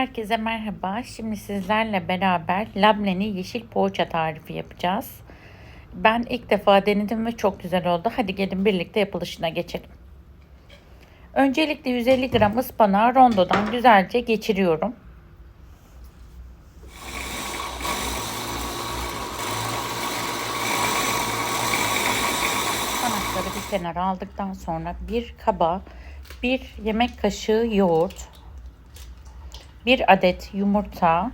Herkese merhaba. Şimdi sizlerle beraber labneli yeşil poğaça tarifi yapacağız. Ben ilk defa denedim ve çok güzel oldu. Hadi gelin birlikte yapılışına geçelim. Öncelikle 150 gram ıspanağı rondodan güzelce geçiriyorum. Ispanakları bir kenara aldıktan sonra bir kaba bir yemek kaşığı yoğurt, 1 adet yumurta,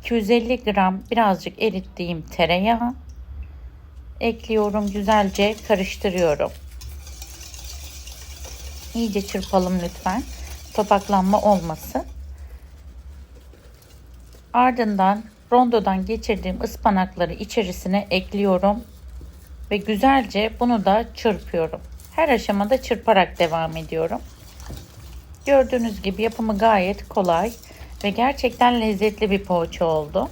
250 gram birazcık erittiğim tereyağı ekliyorum. Güzelce karıştırıyorum. İyice çırpalım lütfen. Topaklanma olmasın. Ardından rondodan geçirdiğim ıspanakları içerisine ekliyorum ve güzelce bunu da çırpıyorum. Her aşamada çırparak devam ediyorum. Gördüğünüz gibi yapımı gayet kolay ve gerçekten lezzetli bir poğaça oldu.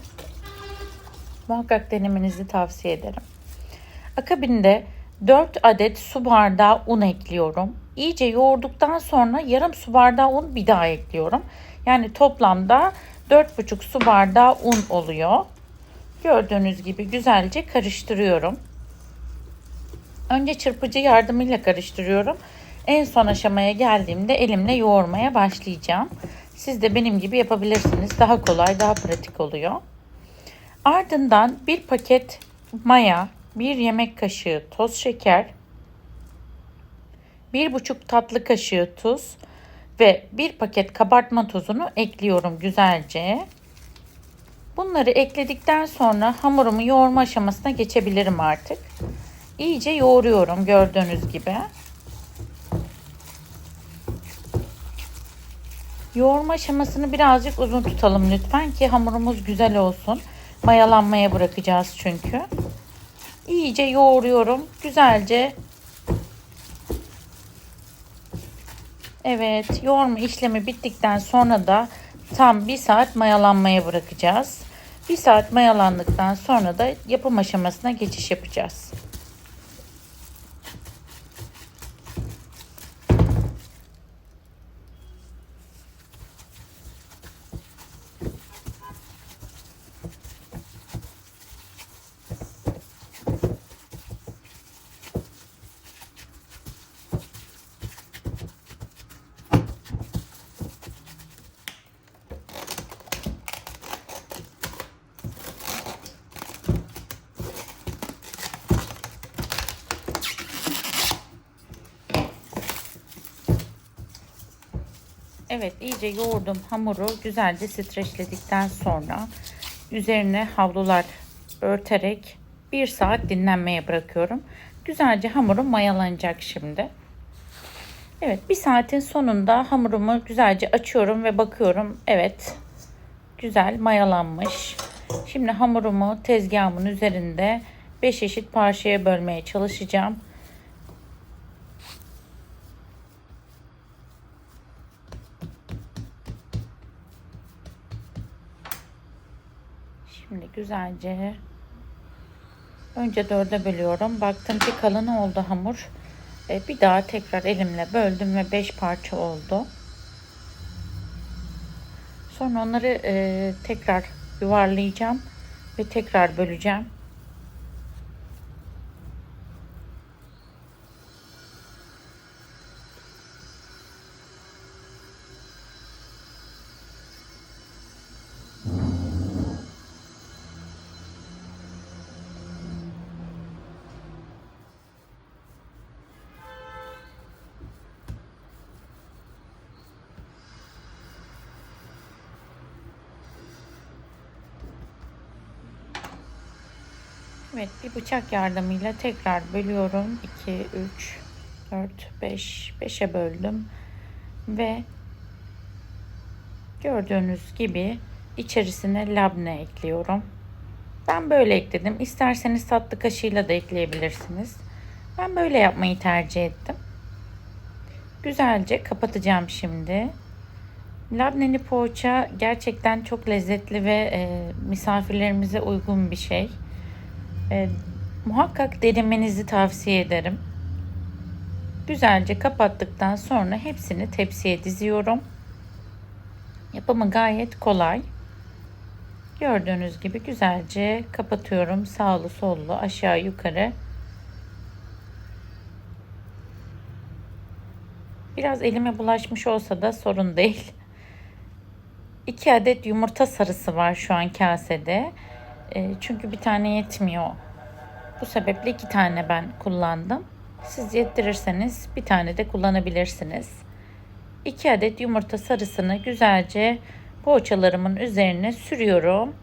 Muhakkak denemenizi tavsiye ederim. Akabinde 4 adet su bardağı un ekliyorum. İyice yoğurduktan sonra yarım su bardağı un bir daha ekliyorum. Yani toplamda 4,5 su bardağı un oluyor. Gördüğünüz gibi güzelce karıştırıyorum. Önce çırpıcı yardımıyla karıştırıyorum. En son aşamaya geldiğimde elimle yoğurmaya başlayacağım. Siz de benim gibi yapabilirsiniz. Daha kolay, daha pratik oluyor. Ardından bir paket maya, bir yemek kaşığı toz şeker, bir buçuk tatlı kaşığı tuz ve bir paket kabartma tozunu ekliyorum güzelce. Bunları ekledikten sonra hamurumu yoğurma aşamasına geçebilirim artık. İyice yoğuruyorum gördüğünüz gibi. Yoğurma aşamasını birazcık uzun tutalım lütfen ki hamurumuz güzel olsun. Mayalanmaya bırakacağız çünkü. İyice yoğuruyorum. Güzelce. Evet yoğurma işlemi bittikten sonra da tam bir saat mayalanmaya bırakacağız. Bir saat mayalandıktan sonra da yapım aşamasına geçiş yapacağız. Evet iyice yoğurdum hamuru güzelce streçledikten sonra üzerine havlular örterek bir saat dinlenmeye bırakıyorum. Güzelce hamurum mayalanacak şimdi. Evet bir saatin sonunda hamurumu güzelce açıyorum ve bakıyorum. Evet güzel mayalanmış. Şimdi hamurumu tezgahımın üzerinde 5 eşit parçaya bölmeye çalışacağım. Şimdi güzelce önce dörde bölüyorum. Baktım ki kalın oldu hamur. E, bir daha tekrar elimle böldüm ve beş parça oldu. Sonra onları e, tekrar yuvarlayacağım ve tekrar böleceğim. Evet bir bıçak yardımıyla tekrar bölüyorum. 2, 3, 4, 5, 5'e böldüm. Ve gördüğünüz gibi içerisine labne ekliyorum. Ben böyle ekledim. İsterseniz tatlı kaşığıyla da ekleyebilirsiniz. Ben böyle yapmayı tercih ettim. Güzelce kapatacağım şimdi. Labneli poğaça gerçekten çok lezzetli ve e, misafirlerimize uygun bir şey. E, muhakkak denemenizi tavsiye ederim. Güzelce kapattıktan sonra hepsini tepsiye diziyorum. Yapımı gayet kolay. Gördüğünüz gibi güzelce kapatıyorum. Sağlı sollu aşağı yukarı. Biraz elime bulaşmış olsa da sorun değil. 2 adet yumurta sarısı var şu an kasede. E, çünkü bir tane yetmiyor. Bu sebeple iki tane ben kullandım. Siz yettirirseniz bir tane de kullanabilirsiniz. 2 adet yumurta sarısını güzelce poğaçalarımın üzerine sürüyorum.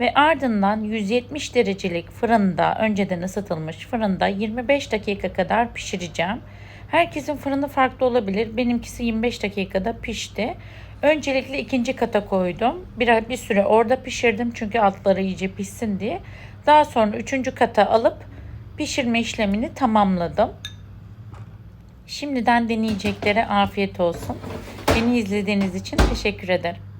Ve ardından 170 derecelik fırında önceden ısıtılmış fırında 25 dakika kadar pişireceğim. Herkesin fırını farklı olabilir. Benimkisi 25 dakikada pişti. Öncelikle ikinci kata koydum. Bir, bir süre orada pişirdim çünkü altları iyice pişsin diye. Daha sonra üçüncü kata alıp pişirme işlemini tamamladım. Şimdiden deneyeceklere afiyet olsun. Beni izlediğiniz için teşekkür ederim.